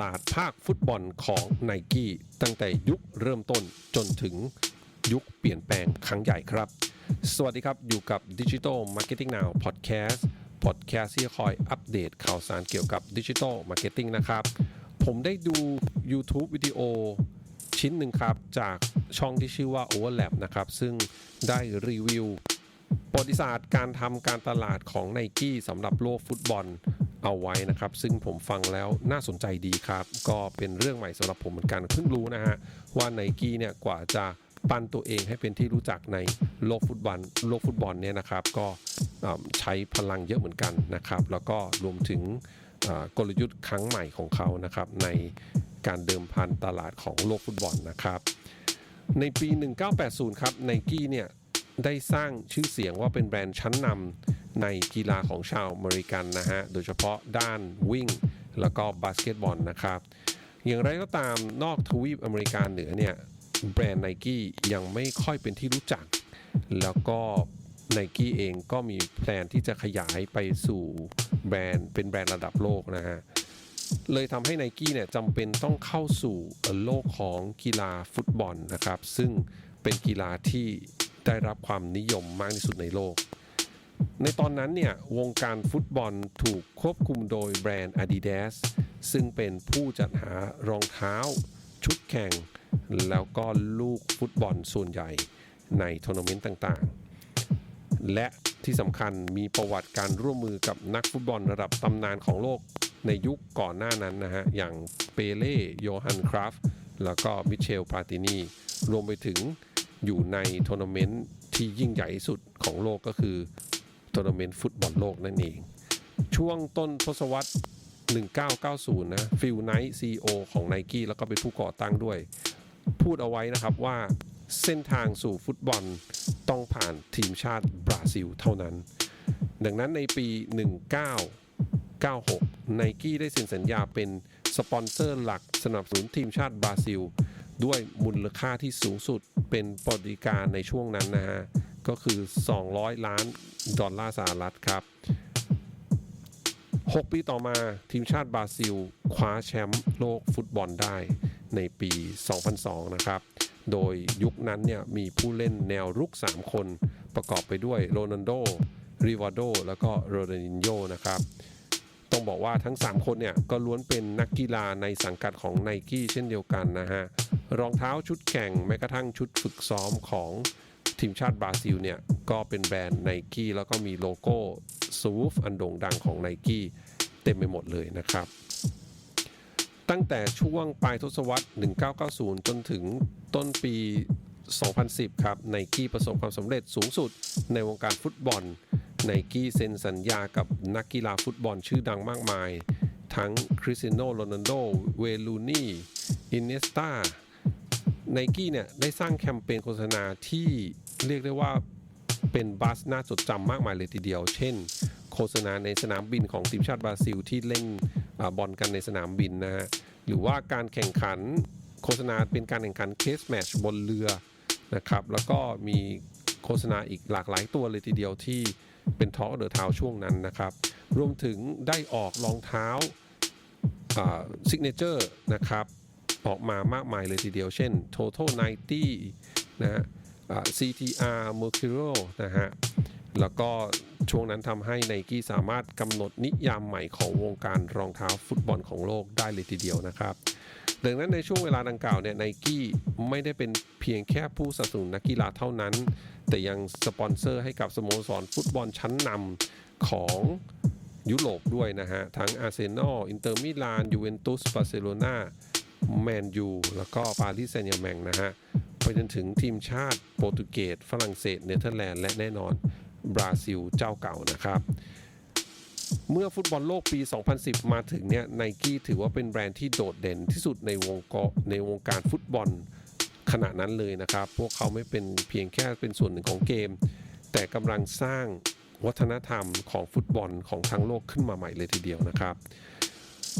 ลาดภาคฟุตบอลของไนกี้ตั้งแต่ยุคเริ่มต้นจนถึงยุคเปลี่ยนแปลงครั้งใหญ่ครับ สวัสดีครับอยู่กับ Digital Marketing Now Podcast Podcast ที่คอยอัปเดตข่าวสารเกี่ยวกับ Digital Marketing นะครับ ผมได้ดู YouTube วิดีโอชิ้นหนึ่งครับจากช่องที่ชื่อว่า Overlap นะครับ ซึ่งได้รีวิวประวัติศาสตร์การทำการตลาดของไนกี้สำหรับโลกฟุตบอล เอาไว้นะครับ ซึ่งผมฟังแล้วน่าสนใจดีครับ ก็เป็นเรื่องใหม่สำหรับผมเหมือนกันเพิ่งรู้นะฮะว่าไนกี้เนี่ยกว่าจะปั้นตัวเองให้เป็นที่รู้จักในโลกฟุตบอลโลกฟุตบอลเนี่ยนะครับ ก็ใช้พลังเยอะเหมือนกันนะครับ แล้วก็รวมถึงกลยุทธ์ครั้งใหม่ของเขานะครับในการเดิมพันตลาดของโลกฟุตบอลนะครับ ในปี 1980 ครับไนกี้เนี่ย ได้สร้างชื่อเสียงว่าเป็นแบรนด์ชั้นนำในกีฬาของชาวอเมริกันนะฮะ โดยเฉพาะด้านวิ่ง แล้วก็บาสเกตบอลนะครับ อย่างไรก็ตามนอกทวีปอเมริกาเหนือเนี่ย แบรนด์ไนกี้ยังไม่ค่อยเป็นที่รู้จัก แล้วก็ไนกี้เองก็มีแพลนที่จะขยายไปสู่แบรนด์เป็นแบรนด์ระดับโลกนะฮะ เลยทำให้ไนกี้เนี่ยจำเป็นต้องเข้าสู่โลกของกีฬาฟุตบอลนะครับ ซึ่งเป็นกีฬาที่ ได้รับความนิยมมากที่สุดในโลก ในตอนนั้นเนี่ย วงการฟุตบอลถูกควบคุมโดยแบรนด์ Adidas ซึ่งเป็นผู้จัดหารองเท้า ชุดแข่ง แล้วก็ลูกฟุตบอลส่วนใหญ่ในทัวร์นาเมนต์ต่างๆ และที่สำคัญมีประวัติการร่วมมือกับนักฟุตบอลระดับตำนานของโลกในยุคก่อนหน้านั้นนะฮะ อย่างเปเล่โยฮันคราฟแล้วก็มิเชลพาตินี รวมไปถึง อยู่ในทัวร์นาเมนต์ที่ยิ่งใหญ่ที่สุดของโลกก็คือทัวร์นาเมนต์ฟุตบอลโลกนั่นเอง ช่วงต้นทศวรรษ 1990 นะฟิลไนท์ซีโอของ n นกี้แล้วก็เป็นผู้ก่อตั้งด้วย พูดเอาไว้นะครับว่าเส้นทางสู่ฟุตบอลต้องผ่านทีมชาติบราซิลเท่านั้น ดังนั้นในปี 1996ไนกี้ได้เซ็นสัญญาเป็นสปอนเซอร์หลักสนับสนุนทีมชาติบราซิล ด้วยมูลค่าที่สูงสุด เป็นปฏิการในช่วงนั้นนะฮะ ก็คือ 200 ล้านดอลลาร์สหรัฐครับ 6 ปีต่อมาทีมชาติบราซิล คว้าแชมป์โลกฟุตบอลได้ในปี 2002 นะครับ โดยยุคนั้นเนี่ยมีผู้เล่นแนวรุก 3 คนประกอบไปด้วยโรนัลโด ริวาโด แล้วก็โรนินโยนะครับ ต้องบอกว่าทั้ง 3 คนเนี่ยก็ล้วนเป็นนักกีฬาในสังกัดของไนกี้เช่นเดียวกันนะฮะ รองเท้าชุดแข่งแม้กระทั่งชุดฝึกซ้อมของทีมชาติบราซิลเนี่ย ก็เป็นแบรนด์ไนกี้แล้วก็มีโลโก้ซูฟอันโด่งดังของไนกี้เต็มไปหมดเลยนะครับ ตั้งแต่ช่วงปลายทศวรรษ 1990 จนถึงต้นปี 2010 ครับไนกี้ประสบความสำเร็จสูงสุดในวงการฟุตบอลไนกี้เซ็นสัญญากับนักกีฬาฟุตบอลชื่อดังมากมาย ทั้งคริสเตียโนโรนัลโดเวลูนี่อินเนสตา ไนกี้เนี่ยได้สร้างแคมเปญโฆษณาที่เรียกได้ว่าเป็นบัสน่าจดจำมากมายเลยทีเดียว เช่น โฆษณาในสนามบินของทีมชาติบราซิลที่เล่นอบอลกันในสนามบินนะฮะหรือว่าการแข่งขันโฆษณาเป็นการแข่งขันเคสแมชบนเรือนะครับแล้วก็มีโฆษณาอีกหลากหลายตัวเลยทีเดียวที่เป็นทอ l เดอ t เท้าช่วงนั้นนะครับ รวมถึงได้ออกรองเท้าซิกเนเจอร์นะครับ ออกมามากมายเลยทีเดียว เช่น Total 90 นะฮะ CTR Mercurial นะฮะ แล้วก็ช่วงนั้นทำให้ไนกี้สามารถกำหนดนิยามใหม่ของวงการรองเท้าฟุตบอลของโลกได้เลยทีเดียวนะครับ ดังนั้นในช่วงเวลาดังกล่าวเนี่ยไนกี้ไม่ได้เป็นเพียงแค่ผู้สนับสนุนนักกีฬาเท่านั้น แต่ยังสปอนเซอร์ให้กับสโมสรฟุตบอลชั้นนำของยุโรปด้วยนะฮะ ทั้งอาร์เซนอล อินเตอร์มิลาน ยูเวนตุส บาร์เซโลนา แมนยูแล้วก็ปารีสแซงต์แชร์แมงนะฮะไปจนถึงทีมชาติโปรตุเกสฝรั่งเศสเนเธอร์แลนด์และแน่นอนบราซิลเจ้าเก่านะครับ เมื่อฟุตบอลโลกปี 2010 มาถึงเนี่ยไนกี้ถือว่าเป็นแบรนด์ที่โดดเด่นที่สุดในวงกในวงการฟุตบอลขณะนั้นเลยนะครับ พวกเขาไม่เป็นเพียงแค่เป็นส่วนหนึ่งของเกม แต่กำลังสร้างวัฒนธรรมของฟุตบอลของทั้งโลกขึ้นมาใหม่เลยทีเดียวนะครับ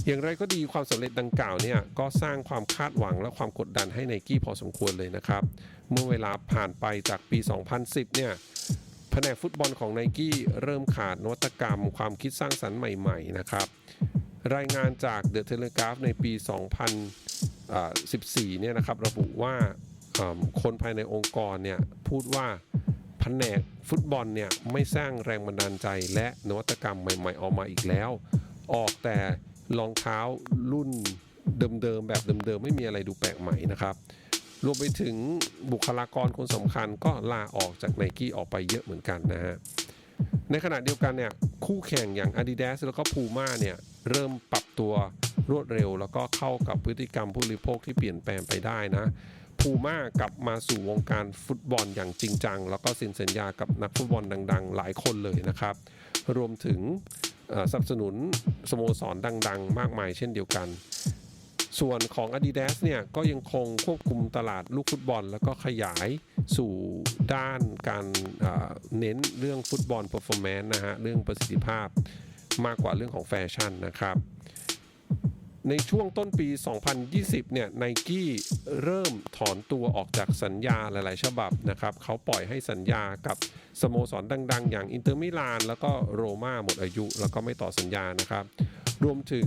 อย่างไรก็ดีความสำเร็จดังกล่าวเนี่ยก็สร้างความคาดหวังและความกดดันให้ไนกี้พอสมควรเลยนะครับ เมื่อเวลาผ่านไปจากปี 2010 เนี่ยแผนกฟุตบอลของไนกี้เริ่มขาดนวัตกรรม ความคิดสร้างสรรค์ใหม่ๆนะครับ รายงานจาก The Telegraph ในปี 2014 เนี่ยนะครับระบุว่าคนภายในองค์กรเนี่ยพูดว่าแผนกฟุตบอลเนี่ยไม่สร้างแรงบันดาลใจและนวัตกรรมใหม่ ๆ ออกมาอีกแล้ว ออกแต่ รองเท้ารุ่นเดิมๆแบบเดิมๆไม่มีอะไรดูแปลกใหม่นะครับ รวมไปถึงบุคลากรคนสำคัญก็ลาออกจากไนกี้ออกไปเยอะเหมือนกันนะฮะในขณะเดียวกันเนี่ยคู่แข่งอย่าง Adidas แล้วก็ Puma เนี่ยเริ่มปรับตัวรวดเร็ว แล้วก็เข้ากับพฤติกรรมผู้บริโภคที่เปลี่ยนแปลงไปได้นะ Puma กลับมาสู่วงการฟุตบอลอย่างจริงจัง แล้วก็เซ็นสัญญากับนักฟุตบอลดัง ๆ หลายคนเลยนะครับ รวมถึง สนับสนุนสโมสรดัง ๆ มากมายเช่นเดียวกัน ส่วนของ Adidas เนี่ยก็ยังคงควบคุมตลาดลูกฟุตบอล แล้วก็ขยายสู่ด้านการเน้นเรื่องฟุตบอลเปอร์ฟอร์แมนซ์นะฮะเรื่องประสิทธิภาพมากกว่าเรื่องของแฟชั่นนะครับ ในช่วงต้นปี 2020 เนี่ยไนกี้เริ่มถอนตัวออกจากสัญญาหลาย ๆ ฉบับนะครับเขาปล่อยให้สัญญากับสโมสรดัง ๆ อย่างอินเตอร์มิลานแล้วก็โรม่าหมดอายุ แล้วก็ไม่ต่อสัญญานะครับ รวมถึง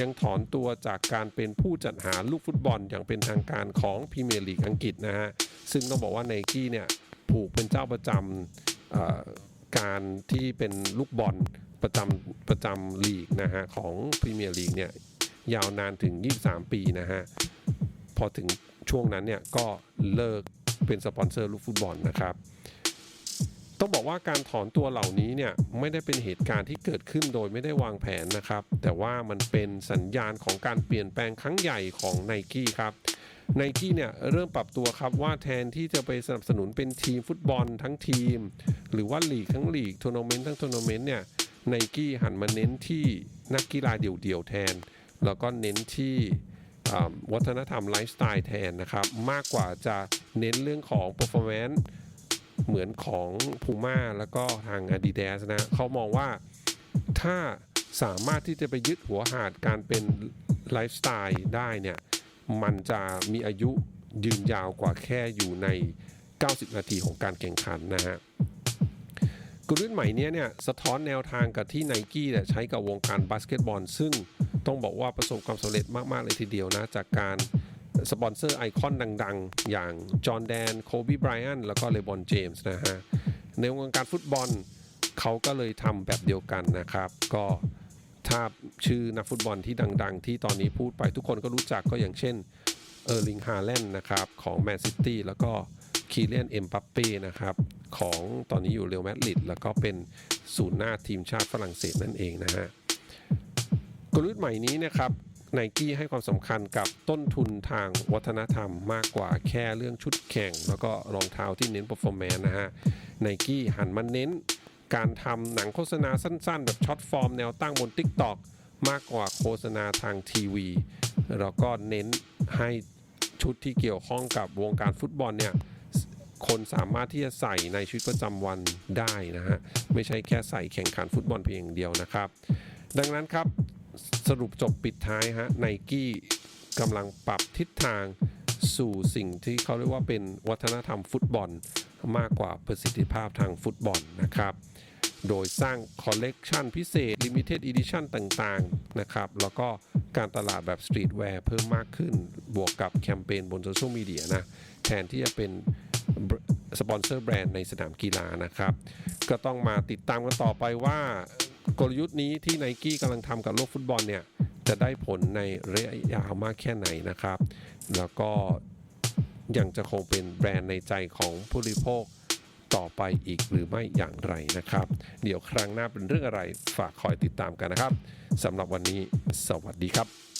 ยังถอนตัวจากการเป็นผู้จัดหาลูกฟุตบอลอย่างเป็นทางการของพรีเมียร์ลีกอังกฤษนะฮะ ซึ่งต้องบอกว่าไนกี้เนี่ยผูกเป็นเจ้าประจำการที่เป็นลูกบอลประจำประจำลีกนะฮะของพรีเมียร์ลีกเนี่ย ยาวนานถึง 23 ปีนะฮะ พอถึงช่วงนั้นเนี่ยก็เลิกเป็นสปอนเซอร์ลูกฟุตบอลนะครับ ต้องบอกว่าการถอนตัวเหล่านี้เนี่ยไม่ได้เป็นเหตุการณ์ที่เกิดขึ้นโดยไม่ได้วางแผนนะครับ แต่ว่ามันเป็นสัญญาณของการเปลี่ยนแปลงครั้งใหญ่ของไนกี้ครับไนกี้เนี่ยเริ่มปรับตัวครับว่าแทนที่จะไปสนับสนุนเป็นทีมฟุตบอลทั้งทีม หรือว่าลีกทั้งลีกทัวร์นาเมนต์ทั้งทัวร์นาเมนต์เนี่ยไนกี้หันมาเน้นที่นักกีฬาเดี่ยวๆแทน แล้วก็เน้นที่วัฒนธรรมไลฟ์สไตล์แทนนะครับ มากกว่าจะเน้นเรื่องของ performance เหมือนของ Puma แล้วก็ทาง Adidas นะเขามองว่าถ้าสามารถที่จะไปยึดหัวหาดการเป็นไลฟ์สไตล์ได้เนี่ย มันจะมีอายุยืนยาวกว่าแค่อยู่ใน 90 นาทีของการแข่งขันนะฮะกลยุทธ์ใหม่เนี้ยเนี่ย สะท้อนแนวทางกับที่ไนกี้เนี่ยใช้กับวงการบาสเกตบอล ซึ่ง ต้องบอกว่าประสบความสำเร็จมาก ๆ เลยทีเดียวนะ จากการสปอนเซอร์ไอคอนดัง ๆ อย่างจอห์นแดน โคบีไบรอัน แล้วก็เลบอนเจมส์นะฮะ ในวงการฟุตบอลเขาก็เลยทำแบบเดียวกันนะครับ ก็ถ้าชื่อนักฟุตบอลที่ดัง ๆ ที่ตอนนี้พูดไปทุกคนก็รู้จักก็อย่างเช่นเออร์ลิงฮาแลนด์นะครับของแมนซิตี้แล้วก็คีเลียนเอ็มปัปเป้นะครับของตอนนี้อยู่เรอัลมาดริดแล้วก็เป็นศูนย์หน้าทีมชาติฝรั่งเศสนั่นเองนะฮะ กลยุทธ์ใหม่นี้นะครับไนกี้ให้ความสำคัญกับต้นทุนทางวัฒนธรรมมากกว่าแค่เรื่องชุดแข่ง แล้วก็รองเท้าที่เน้น performance นะฮะไนกี้หันมาเน้น การทำหนังโฆษณาสั้นๆ แบบช็อตฟอร์มแนวตั้งบน TikTok มากกว่าโฆษณาทางทีวี แล้วก็เน้นให้ชุดที่เกี่ยวข้องกับวงการฟุตบอลเนี่ยคนสามารถที่จะใส่ในชีวิตประจำวันได้นะฮะไม่ใช่แค่ใส่แข่งขันฟุตบอลเพียงอย่างเดียวนะครับ ดังนั้นครับ สรุปจบปิดท้ายฮะไนกี้กำลังปรับทิศทางสู่สิ่งที่เขาเรียกว่าเป็นวัฒนธรรมฟุตบอล มากกว่าประสิทธิภาพทางฟุตบอลนะครับ โดยสร้างคอลเลกชันพิเศษ Limited Edition ต่างๆนะครับ แล้วก็การตลาดแบบสตรีทแวร์เพิ่มมากขึ้น บวกกับแคมเปญบนโซเชียลมีเดียนะ แทนที่จะเป็นสปอนเซอร์แบรนด์ในสนามกีฬานะครับ ก็ต้องมาติดตามกันต่อไปว่า กลยุทธ์นี้ที่ไนกี้กำลังทำกับโลกฟุตบอลเนี่ยจะได้ผลในระยะยาวมากแค่ไหนนะครับ แล้วก็ยังจะคงเป็นแบรนด์ในใจของผู้บริโภคต่อไปอีกหรือไม่อย่างไรนะครับ เดี๋ยวครั้งหน้าเป็นเรื่องอะไรฝากคอยติดตามกันนะครับสำหรับวันนี้สวัสดีครับ